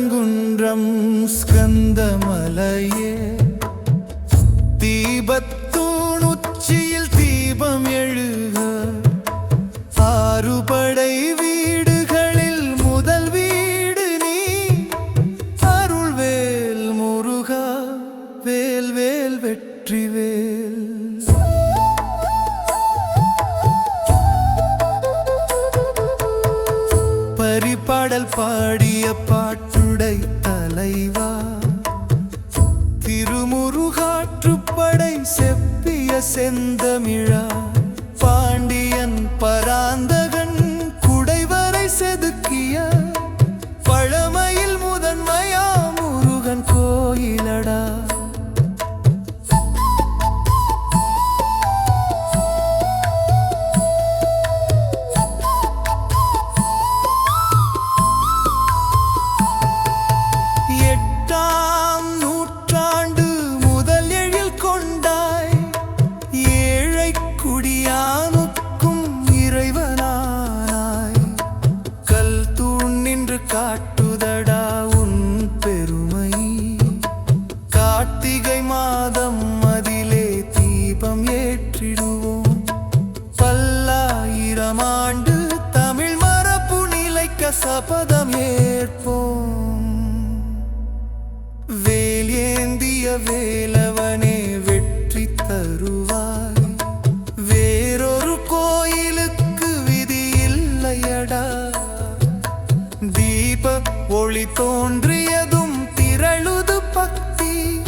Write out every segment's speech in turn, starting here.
இந்த ஸ்கந்தமலையே. தீபத்தூண் உச்சியில் தீபம் எழுக. ஆறுபடை வீடுகளில் முதல் வீடு நீ. அருள்வேல் முருகா வேல் வேல் வெற்றி வேல் பாட்டு பாடிய தலைவா? திருமுருகாற்றுப்படை செப்பிய செந்தமிழா? காட்டுதடா உன் பெருமை. கார்த்திகை மாதம் அதிலே தீபம் ஏற்றிடுவோம். பல்லாயிரம் ஆண்டு தமிழ் மரபு நிலைக்க சபதம் ஏற்போம் ஒளி தோன்றியதும் திரளுது பக்தி.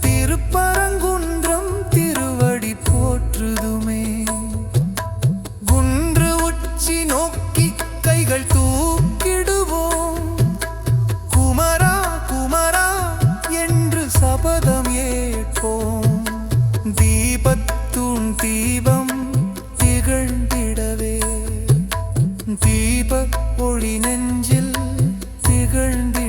திருப்பரங்குன்றம் திருவடி போற்றுதுமே. குன்று உச்சி நோக்கி கைகள் தூக்கிடுவோம். குமரா குமரா என்று சபதம் ஏற்போம். தீபத்தூண் தீபம் திகழ்ந்திடவே. தீப ஒளி நெஞ்சில் திகழ்ந்திடவே